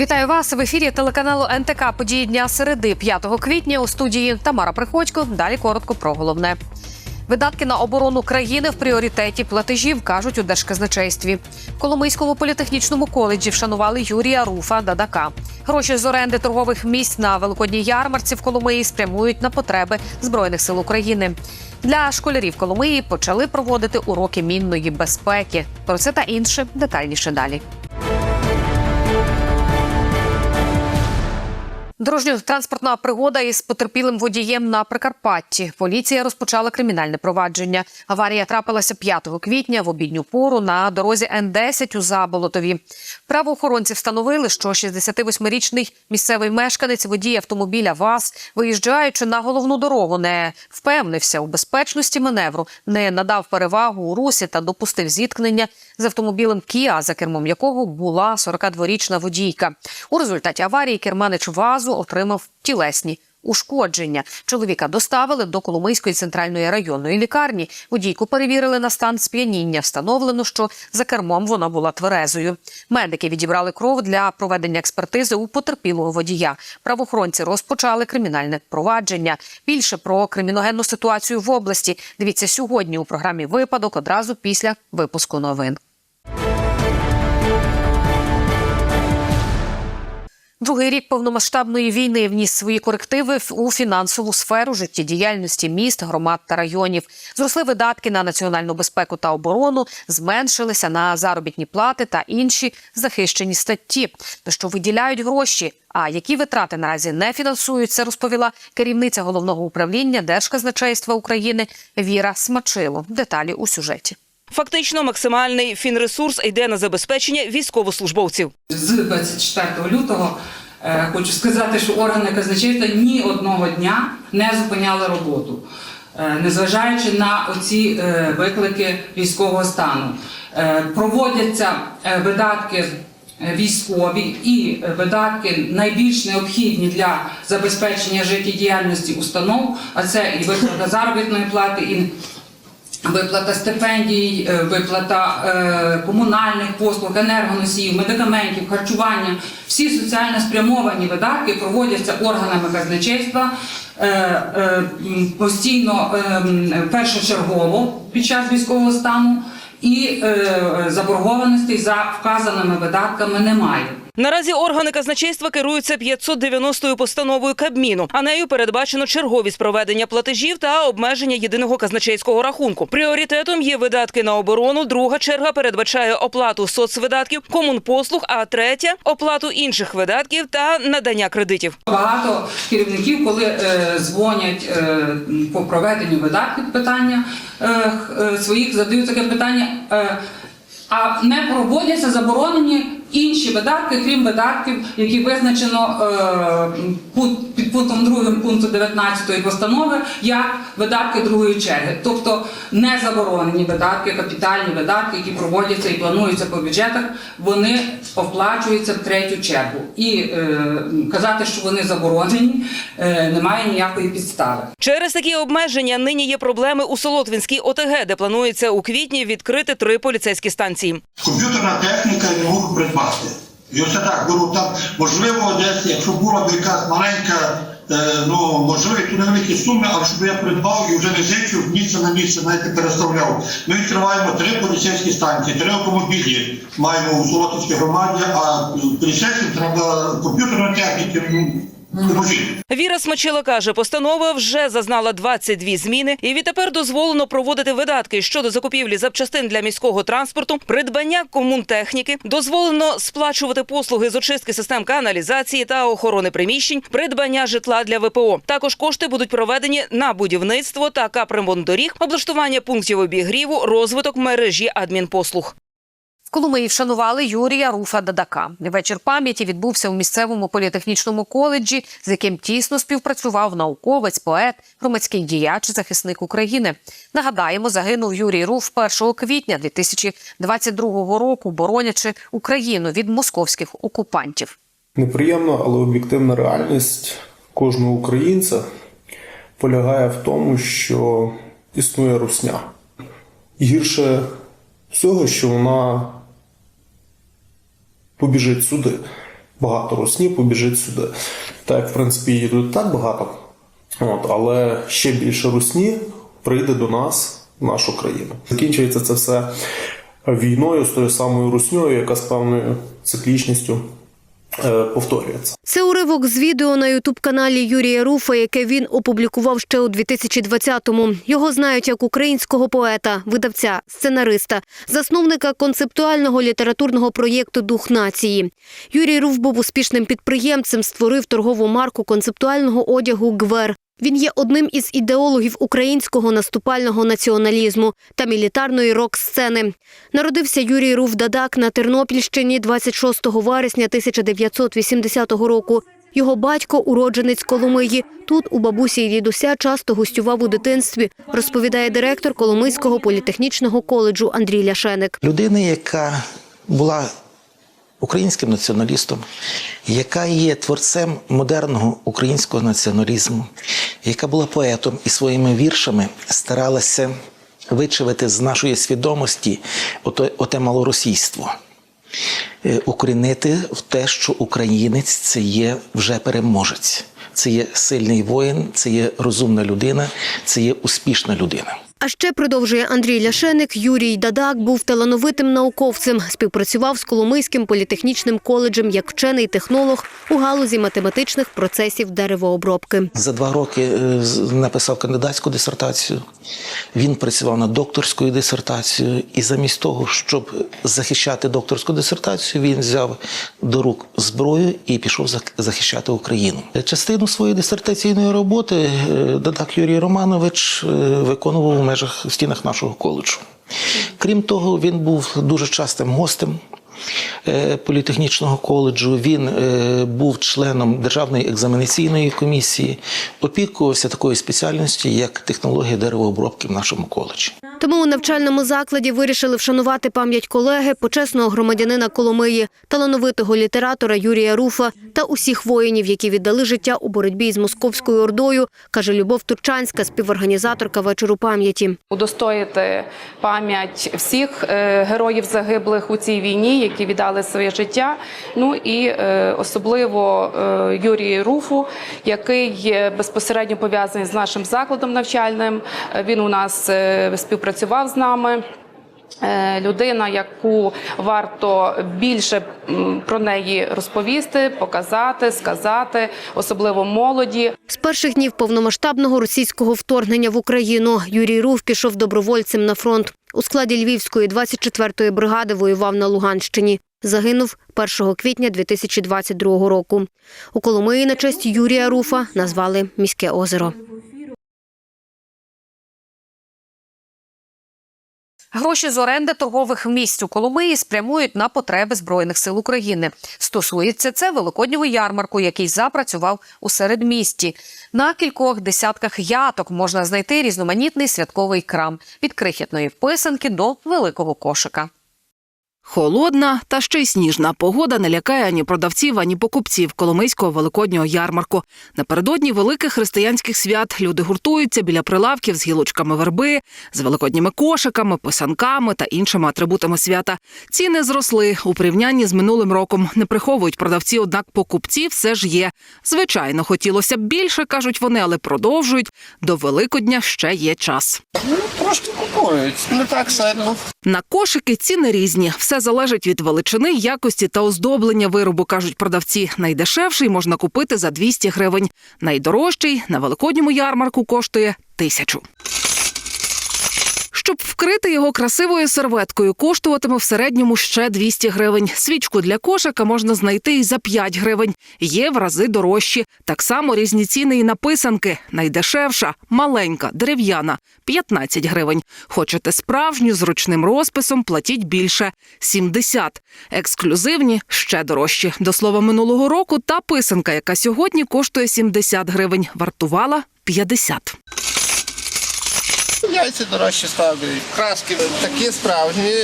Вітаю вас в ефірі телеканалу НТК. Події дня середи 5 квітня у студії Тамара Приходько. Далі коротко про головне. Видатки на оборону країни в пріоритеті платежів кажуть у держказначействі. В Коломийському політехнічному коледжі вшанували Юрія Руфа Дадака. Гроші з оренди торгових місць на великодній ярмарці в Коломиї спрямують на потреби збройних сил України. Для школярів Коломиї почали проводити уроки мінної безпеки. Про це та інше детальніше далі. Дорожньо-транспортна пригода із потерпілим водієм на Прикарпатті. Поліція розпочала кримінальне провадження. Аварія трапилася 5 квітня в обідню пору на дорозі Н-10 у Заболотові. Правоохоронці встановили, що 68-річний місцевий мешканець водій автомобіля ВАЗ, виїжджаючи на головну дорогу, не впевнився у безпечності маневру, не надав перевагу у русі та допустив зіткнення з автомобілем Кіа, за кермом якого була 42-річна водійка. У результаті аварії керманич ВАЗу отримав тілесні. Ушкодження чоловіка доставили до Коломийської центральної районної лікарні. Водійку перевірили на стан сп'яніння. Встановлено, що за кермом вона була тверезою. Медики відібрали кров для проведення експертизи у потерпілого водія. Правоохоронці розпочали кримінальне провадження. Більше про криміногенну ситуацію в області. Дивіться сьогодні у програмі Випадок одразу після випуску новин. Другий рік повномасштабної війни вніс свої корективи у фінансову сферу життєдіяльності міст, громад та районів. Зросли видатки на національну безпеку та оборону, зменшилися на заробітні плати та інші захищені статті. То що виділяють гроші. А які витрати наразі не фінансуються, розповіла керівниця головного управління Держказначейства України Віра Смачило. Деталі у сюжеті. Фактично, максимальний фінресурс йде на забезпечення військовослужбовців. З 24 лютого е, хочу сказати, що органи казначейства ні одного дня не зупиняли роботу, е, незважаючи на оці е, виклики військового стану. Проводяться видатки. Військові і видатки найбільш необхідні для забезпечення життєдіяльності установ, а це і виплата заробітної плати, і Виплата стипендій, е, виплата е, комунальних послуг, енергоносіїв, медикаментів, харчування. Всі соціально спрямовані видатки проводяться органами казначейства е, постійно першочергово під час військового стану, і е, заборгованостей за вказаними видатками немає. Наразі органи казначейства керуються 590 постановою Кабміну, а нею передбачено черговість проведення платежів та обмеження єдиного казначейського рахунку. Пріоритетом є видатки на оборону. Друга черга передбачає оплату соцвидатків, комунпослуг, а третя оплату інших видатків та надання кредитів. Багато керівників, коли е, дзвонять е, по проведенню видатків питання своїх, задають таке питання. Е, а не проводяться заборонені інші видатки, крім видатків, які визначено е, пу- під пунктом 2 пункту 19 постанови, як видатки другої черги. Тобто не заборонені видатки, капітальні видатки, які проводяться і плануються по бюджетах, вони оплачуються в третю чергу. І е, казати, що вони заборонені, е, немає ніякої підстави. Через такі обмеження нині є проблеми у Солотвінській ОТГ, де планується у квітні відкрити три поліцейські станції. Комп'ютерна техніка не можу придбати. І ось так беру там, можливо, десь, якщо була б якась маленька, е, ну можливо, тут невеликі суми, але щоб я придбав і вже не зичив місце на місце, навіть переставляв. Ми відкриваємо три поліцейські станції, три автомобілі маємо у Солотівській громаді, а поліцейським треба комп'ютерної техніки, ну. Віра Смачила каже, постанова вже зазнала 22 зміни, і відтепер дозволено проводити видатки щодо закупівлі запчастин для міського транспорту, придбання комунтехніки, дозволено сплачувати послуги з очистки систем каналізації та охорони приміщень, придбання житла для ВПО. Також кошти будуть проведені на будівництво та капремонт доріг, облаштування пунктів обігріву, розвиток мережі адмінпослуг. В Коломиї вшанували Юрія Руфа Дадака. Вечір пам'яті відбувся у місцевому політехнічному коледжі, з яким тісно співпрацював науковець, поет, громадський діяч, захисник України. Нагадаємо, загинув Юрій Руф 1 квітня 2022 року, боронячи Україну від московських окупантів. Неприємно, але об'єктивна реальність кожного українця полягає в тому, що існує русня. Гірше всього, що вона побіжить сюди. Багато русні побіжить сюди. Так, в принципі, її тут так багато. От, але ще більше русні прийде до нас, в нашу країну. Закінчується це все війною з тою самою русньою, яка з певною циклічністю повторюється. Це уривок з відео на ютуб-каналі Юрія Руфа, яке він опублікував ще у 2020-му. Його знають як українського поета, видавця, сценариста, засновника концептуального літературного проєкту Дух нації. Юрій Руф був успішним підприємцем, створив торгову марку концептуального одягу Гвер. Він є одним із ідеологів українського наступального націоналізму та мілітарної рок-сцени. Народився Юрій Руф Дадак на Тернопільщині 26 вересня 1980 року. Його батько уродженець Коломиї. Тут у бабусі і дідуся часто гостював у дитинстві, розповідає директор Коломийського політехнічного коледжу Андрій Ляшеник. людини, яка була українським націоналістом, яка є творцем модерного українського націоналізму, яка була поетом і своїми віршами старалася вичавити з нашої свідомості оте, оте малоросійство. Е, Укорінити в те, що українець це є вже переможець, це є сильний воїн, це є розумна людина, це є успішна людина. А ще продовжує Андрій Ляшеник. Юрій Дадак був талановитим науковцем. Співпрацював з Коломийським політехнічним коледжем як вчений технолог у галузі математичних процесів деревообробки. За два роки е, написав кандидатську дисертацію. Він працював над докторською дисертацією, і замість того, щоб захищати докторську дисертацію, він взяв до рук зброю і пішов захищати Україну. Частину своєї дисертаційної роботи е, Дадак Юрій Романович е, виконував межах в стінах нашого коледжу. Крім того, він був дуже частим гостем е, політехнічного коледжу. Він е, був членом Державної екзаменаційної комісії, опікувався такою спеціальністю, як технологія деревообробки в нашому коледжі. Тому у навчальному закладі вирішили вшанувати пам'ять колеги, почесного громадянина Коломиї, талановитого літератора Юрія Руфа та усіх воїнів, які віддали життя у боротьбі з московською ордою, каже Любов Турчанська, співорганізаторка вечору пам'яті. удостоїти пам'ять всіх е, героїв загиблих у цій війні, які віддали своє життя. Ну і е, особливо е, Юрію Руфу, який безпосередньо пов'язаний з нашим закладом навчальним. Він у нас е, співпрацював з нами. Е, Людина, яку варто більше про неї розповісти, показати, сказати, особливо молоді. З перших днів повномасштабного російського вторгнення в Україну Юрій Руф пішов добровольцем на фронт. У складі Львівської 24-ї бригади воював на Луганщині. Загинув 1 квітня 2022 року. У Коломиї на честь Юрія Руфа назвали міське озеро. Гроші з оренди торгових місць у Коломиї спрямують на потреби збройних сил України. Стосується це великоднього ярмарку, який запрацював у середмісті. На кількох десятках яток можна знайти різноманітний святковий крам від крихітної писанки до великого кошика. Холодна та ще й сніжна погода не лякає ані продавців, ані покупців Коломийського великоднього ярмарку. Напередодні великих християнських свят люди гуртуються біля прилавків з гілочками верби, з великодніми кошиками, писанками та іншими атрибутами свята. Ціни зросли у порівнянні з минулим роком. Не приховують продавці, однак покупці все ж є. Звичайно, хотілося б більше, кажуть вони, але продовжують. До Великодня ще є час. Трошки купують, не так сильно. На кошики ціни різні. Все залежить від величини, якості та оздоблення виробу, кажуть продавці. Найдешевший можна купити за 200 гривень. Найдорожчий на великодньому ярмарку коштує тисячу. Щоб вкрити його красивою серветкою, коштуватиме в середньому ще 200 гривень. Свічку для кошика можна знайти і за 5 гривень. Є в рази дорожчі. Так само різні ціни і на писанки. Найдешевша маленька, дерев'яна 15 гривень. Хочете справжню з ручним розписом, платіть більше 70. Ексклюзивні ще дорожчі. До слова, минулого року та писанка, яка сьогодні коштує 70 гривень, вартувала 50. Яйця дорожчі ставлять. Краски такі справжні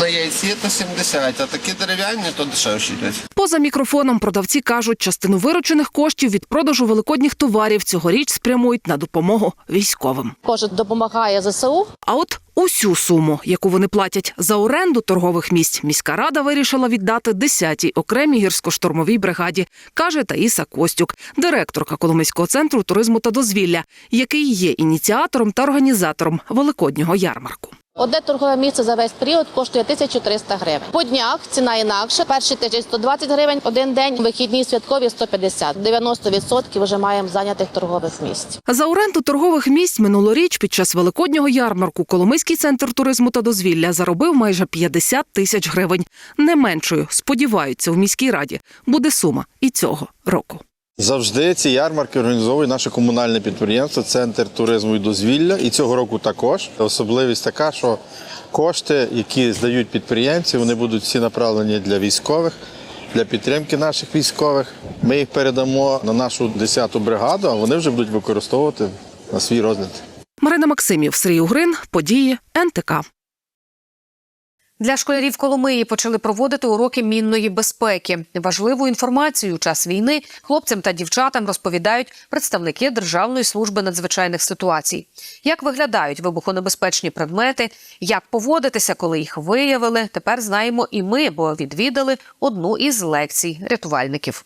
на яйці то 70, а такі дерев'яні то дешевші йдуть. Поза мікрофоном продавці кажуть, частину виручених коштів від продажу великодніх товарів цьогоріч спрямують на допомогу військовим. Кожен допомагає ЗСУ. А от усю суму, яку вони платять за оренду торгових місць, міська рада вирішила віддати 10-й окремій гірсько-штурмовій бригаді, каже Таїса Костюк, директорка Коломийського центру туризму та дозвілля, який є ініціатором та організатором великоднього ярмарку. Одне торгове місце за весь період коштує 1300 гривень. По днях ціна інакша. Перший тиждень 120 гривень, один день, вихідні святкові 150. 90% вже маємо зайнятих торгових місць. За оренду торгових місць минулоріч під час великоднього ярмарку Коломийський центр туризму та дозвілля заробив майже 50 тисяч гривень. Не меншою, сподіваються, в міській раді буде сума і цього року. Завжди ці ярмарки організовує наше комунальне підприємство, центр туризму і дозвілля. І цього року також особливість така, що кошти, які здають підприємці, вони будуть всі направлені для військових, для підтримки наших військових. Ми їх передамо на нашу 10-ту бригаду, а вони вже будуть використовувати на свій розгляд. Марина Максимів, Сергій Угрин, події НТК. Для школярів Коломиї почали проводити уроки мінної безпеки. Важливу інформацію у час війни хлопцям та дівчатам розповідають представники Державної служби надзвичайних ситуацій. Як виглядають вибухонебезпечні предмети, як поводитися, коли їх виявили. Тепер знаємо і ми, бо відвідали одну із лекцій рятувальників.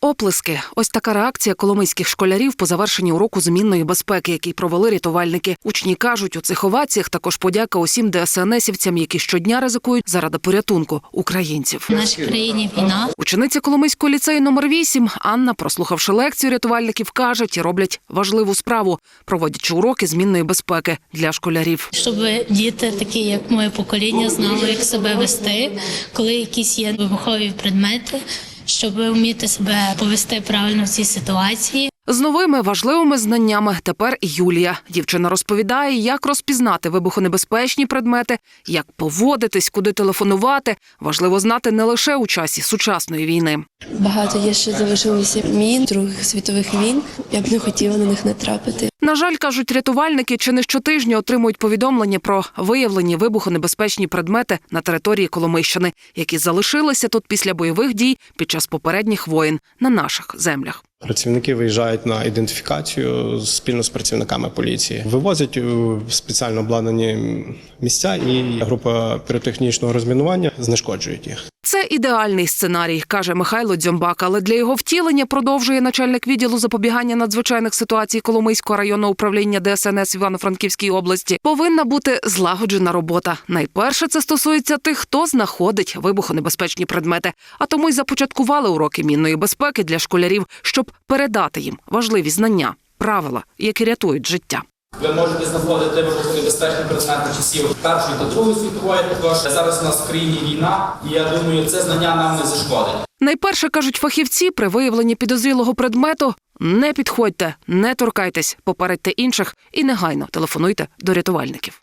Оплески. Ось така реакція коломийських школярів по завершенні уроку змінної безпеки, який провели рятувальники. Учні кажуть, у цих оваціях також подяка усім ДСНСівцям, які щодня ризикують заради порятунку українців. В нашій країні війна. Учениця Коломийського ліцею номер 8 Анна, прослухавши лекцію рятувальників, каже, ті роблять важливу справу, проводячи уроки змінної безпеки для школярів. Щоб діти, такі як моє покоління, знали, як себе вести, коли якісь є вибухові предмети, щоб вміти себе повести правильно в цій ситуації. З новими важливими знаннями тепер Юлія. Дівчина розповідає, як розпізнати вибухонебезпечні предмети, як поводитись, куди телефонувати. Важливо знати не лише у часі сучасної війни. Багато є ще залишилося мін других світових війн. Я б не хотіла на них натрапити. На жаль, кажуть рятувальники, чи не щотижня отримують повідомлення про виявлені вибухонебезпечні предмети на території Коломийщини, які залишилися тут після бойових дій під час попередніх воєн на наших землях. Працівники виїжджають на ідентифікацію спільно з працівниками поліції, вивозять у спеціально обладнані місця, і група піротехнічного розмінування знешкоджують їх. Це ідеальний сценарій, каже Михайло Дзьомбак. Але для його втілення продовжує начальник відділу запобігання надзвичайних ситуацій Коломийського районного управління ДСНС Івано-Франківській області. Повинна бути злагоджена робота. Найперше це стосується тих, хто знаходить вибухонебезпечні предмети. А тому й започаткували уроки мінної безпеки для школярів, щоб передати їм важливі знання, правила, які рятують життя. Ви можете знаходити вибухонебезпечні предмети часів Першої та Другої світової. Також зараз у нас в країні війна, і я думаю, це знання нам не зашкодить. Найперше кажуть фахівці при виявленні підозрілого предмету. Не підходьте, не торкайтесь, попередьте інших і негайно телефонуйте до рятувальників.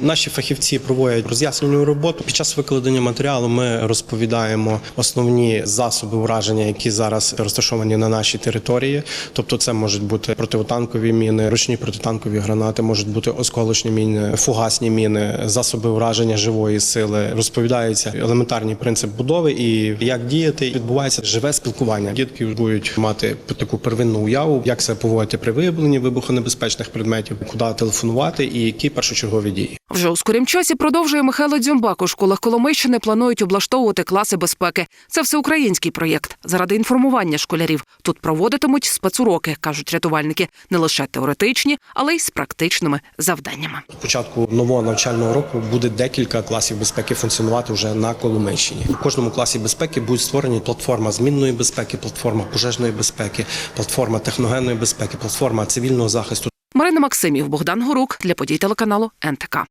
Наші фахівці проводять роз'яснювальну роботу. Під час викладення матеріалу ми розповідаємо основні засоби ураження, які зараз розташовані на нашій території. Тобто, це можуть бути противотанкові міни, ручні протитанкові гранати, можуть бути осколочні міни, фугасні міни, засоби ураження живої сили. Розповідається елементарний принцип будови і як діяти. Відбувається живе спілкування. Дітки будуть мати таку первинну уяву, як себе поводити при виявленні вибухонебезпечних предметів, куди телефонувати і які першочергові дії. Вже у скорім часі продовжує Михайло Дзюмбак. У школах Коломийщини планують облаштовувати класи безпеки. Це всеукраїнський проєкт. Заради інформування школярів тут проводитимуть спецуроки, кажуть рятувальники, не лише теоретичні, але й з практичними завданнями. З початку нового навчального року буде декілька класів безпеки функціонувати вже на Коломийщині. В кожному класі безпеки будуть створені платформа змінної безпеки, платформа пожежної безпеки, платформа техногенної безпеки, платформа цивільного захисту. Марина Максимів, Богдан Горук для подій телеканалу НТК.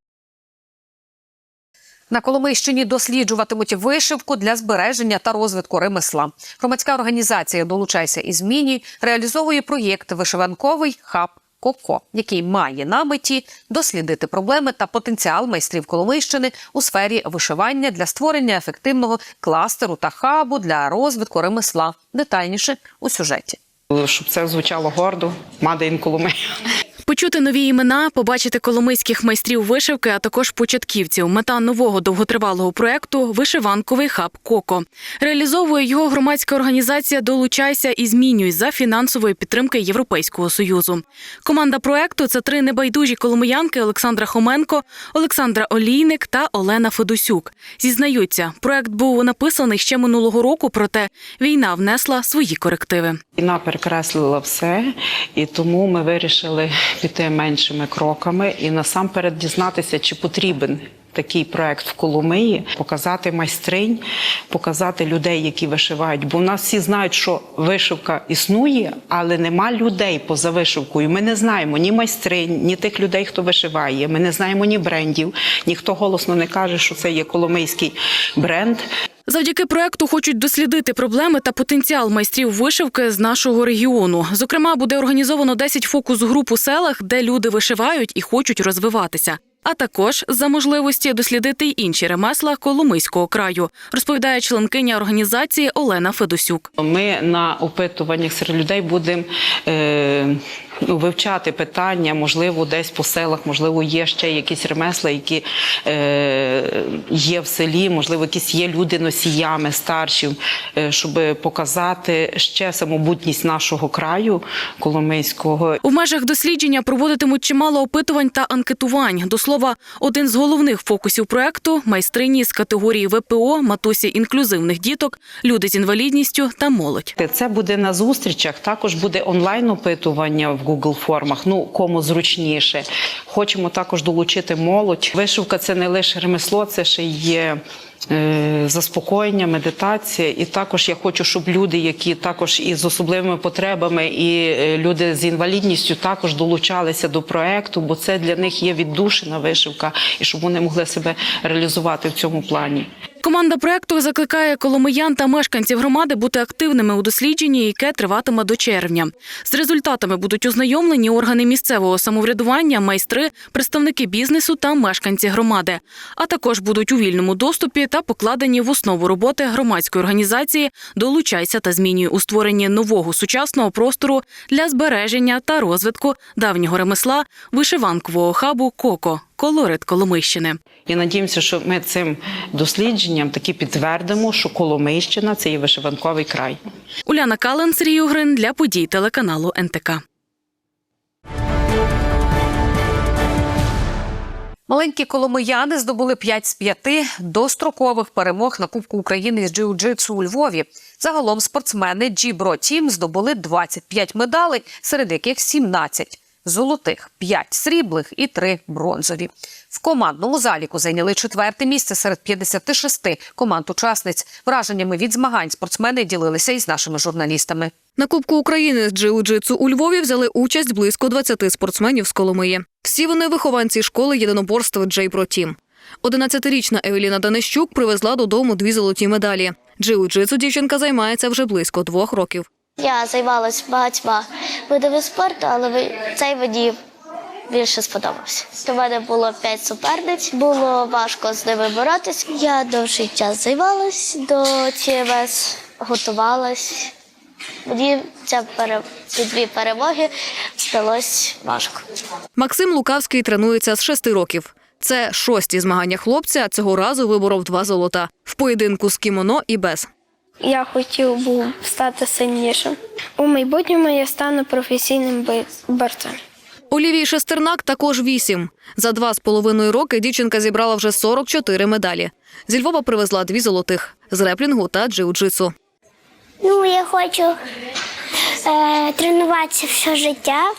На Коломийщині досліджуватимуть вишивку для збереження та розвитку ремесла. Громадська організація Долучайся і змінюй реалізовує проєкт Вишиванковий хаб Коко, який має на меті дослідити проблеми та потенціал майстрів Коломийщини у сфері вишивання для створення ефективного кластеру та хабу для розвитку ремесла. Детальніше у сюжеті. Щоб це звучало гордо, in Коломия. Почути нові імена, побачити коломийських майстрів вишивки, а також початківців. Мета нового довготривалого проекту вишиванковий хаб Коко. Реалізовує його громадська організація Долучайся і змінюй за фінансової підтримки Європейського союзу. Команда проекту це три небайдужі коломиянки Олександра Хоменко, Олександра Олійник та Олена Федосюк. Зізнаються, проект був написаний ще минулого року, проте війна внесла свої корективи. Війна перекреслила все, і тому ми вирішили піти меншими кроками і насамперед дізнатися, чи потрібен такий проект в Коломиї, показати майстринь, показати людей, які вишивають. Бо в нас всі знають, що вишивка існує, але нема людей поза вишивкою. Ми не знаємо ні майстринь, ні тих людей, хто вишиває. Ми не знаємо ні брендів, ніхто голосно не каже, що це є коломийський бренд. Завдяки проекту хочуть дослідити проблеми та потенціал майстрів вишивки з нашого регіону. Зокрема, буде організовано 10 фокус-груп у селах, де люди вишивають і хочуть розвиватися. А також за можливості дослідити й інші ремесла Коломийського краю, розповідає членкиня організації Олена Федосюк. Ми на опитуваннях серед людей будемо е, ну, вивчати питання, можливо, десь по селах, можливо, є ще якісь ремесла, які е, є в селі, можливо, якісь є люди носіями старші, е, щоб показати ще самобутність нашого краю Коломийського. У межах дослідження проводитимуть чимало опитувань та анкетувань. До слова, один з головних фокусів проекту майстрині з категорії ВПО, матусі інклюзивних діток, люди з інвалідністю та молодь. Це буде на зустрічах. Також буде онлайн опитування в Google формах. Ну кому зручніше. Хочемо також долучити молодь. Вишивка це не лише ремесло, це ще є. Е, Заспокоєння, медитація, і також я хочу, щоб люди, які також із особливими потребами, і е, люди з інвалідністю також долучалися до проекту, бо це для них є віддушена вишивка, і щоб вони могли себе реалізувати в цьому плані. Команда проекту закликає коломиян та мешканців громади бути активними у дослідженні, яке триватиме до червня. З результатами будуть ознайомлені органи місцевого самоврядування, майстри, представники бізнесу та мешканці громади. А також будуть у вільному доступі та покладені в основу роботи громадської організації Долучайся та змінюй у створенні нового сучасного простору для збереження та розвитку давнього ремесла вишиванкового хабу Коко. Колорит Коломийщини. І надіємося, що ми цим дослідженням таки підтвердимо, що Коломийщина це є вишиванковий край. Уляна Кален, Сергій Угрин для подій телеканалу НТК. Маленькі коломияни здобули 5 з 5 дострокових перемог на Кубку України з джиу-джитсу у Львові. Загалом спортсмени Джібро Тім здобули 25 медалей, серед яких 17 золотих, 5 сріблих і 3 бронзові. В командному заліку зайняли четверте місце серед 56 команд-учасниць. Враженнями від змагань спортсмени ділилися із нашими журналістами. На Кубку України з джиу-джитсу у Львові взяли участь близько 20 спортсменів з Коломиї. Всі вони вихованці школи єдиноборств Джейпро Тім. 11-річна Евеліна Данищук привезла додому дві золоті медалі. Джиу-джитсу дівчинка займається вже близько двох років. Я займалася багатьма видами спорту, але цей мені більше сподобався. У мене було п'ять суперниць, було важко з ними боротись. Я довший час займалась до ТМС, готувалась. Мені ця пере... ці дві перемоги здалось важко. Максим Лукавський тренується з шести років. Це шості змагання хлопця. Цього разу виборов два золота в поєдинку з кімоно і без. Я хотів був стати сильнішим. У майбутньому я стану професійним борцем. Олівії Шестернак також вісім. За два з половиною роки дівчинка зібрала вже 44 медалі. Зі Львова привезла дві золотих з реплінгу та джиу-джитсу. Ну, я хочу е, тренуватися все життя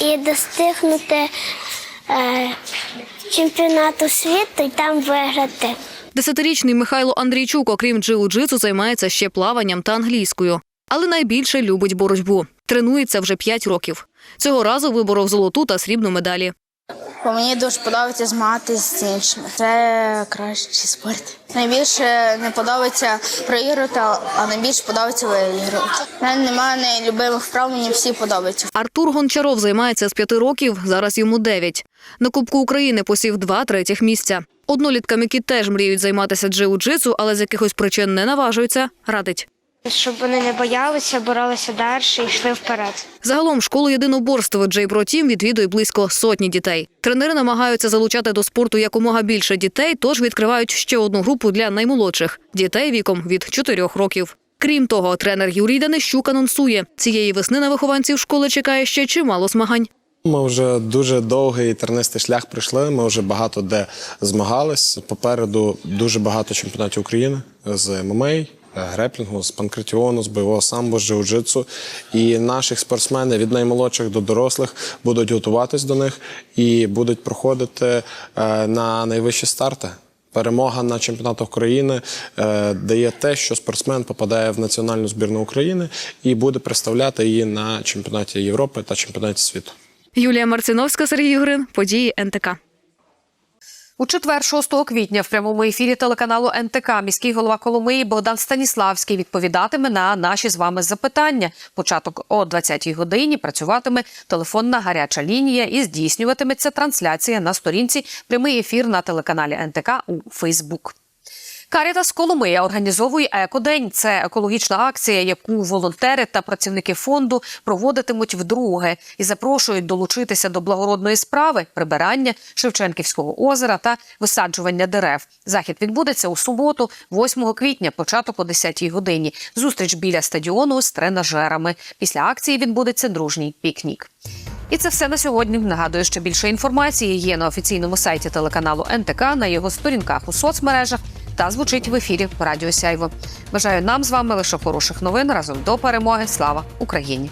і достигнути е, чемпіонату світу і там виграти. Десятирічний Михайло Андрійчук, окрім джиу-джитсу, займається ще плаванням та англійською. Але найбільше любить боротьбу. Тренується вже 5 років. Цього разу виборов золоту та срібну медалі. Мені дуже подобається змагатися з іншими. Це кращий спорт. Найбільше не подобається проіграти, а найбільше подобається виіграти. У мене немає нелюбимих вправ, мені всі подобаються. Артур Гончаров займається з 5 років, зараз йому 9. На Кубку України посів два третіх місця. Одноліткам, які теж мріють займатися джиу-джитсу, але з якихось причин не наважуються, радить. Щоб вони не боялися, боролися далі і йшли вперед. Загалом школу єдиноборства Джей Тім відвідує близько сотні дітей. Тренери намагаються залучати до спорту якомога більше дітей, тож відкривають ще одну групу для наймолодших дітей віком від 4 років. Крім того, тренер Юрій Данищук анонсує, цієї весни на вихованців школи чекає ще чимало змагань. Ми вже дуже довгий тернистий шлях пройшли. Ми вже багато де змагались. Попереду дуже багато чемпіонатів України з ММА, греплінгу, з панкратіону, з бойового самбо, з джиу-джитсу. І наших спортсменів від наймолодших до дорослих будуть готуватись до них і будуть проходити е, на найвищі старти. Перемога на чемпіонатах України е, дає те, що спортсмен попадає в національну збірну України і буде представляти її на чемпіонаті Європи та чемпіонаті світу. Юлія Марциновська, Сергій Грин, події НТК. У четвер, 6 квітня, в прямому ефірі телеканалу НТК міський голова Коломиї Богдан Станіславський відповідатиме на наші з вами запитання. Початок о 20-й годині працюватиме телефонна гаряча лінія і здійснюватиметься трансляція на сторінці прямий ефір на телеканалі НТК у Фейсбук. Карітас Коломия організовує екодень. Це екологічна акція, яку волонтери та працівники фонду проводитимуть вдруге і запрошують долучитися до благородної справи прибирання Шевченківського озера та висаджування дерев. Захід відбудеться у суботу, 8 квітня, початок о 10-й годині. Зустріч біля стадіону з тренажерами. Після акції відбудеться дружній пікнік. І це все на сьогодні. Нагадую, що більше інформації є на офіційному сайті телеканалу НТК на його сторінках у соцмережах та звучить в ефірі Радіо Сяйво. Бажаю нам з вами лише хороших новин разом до перемоги. Слава Україні!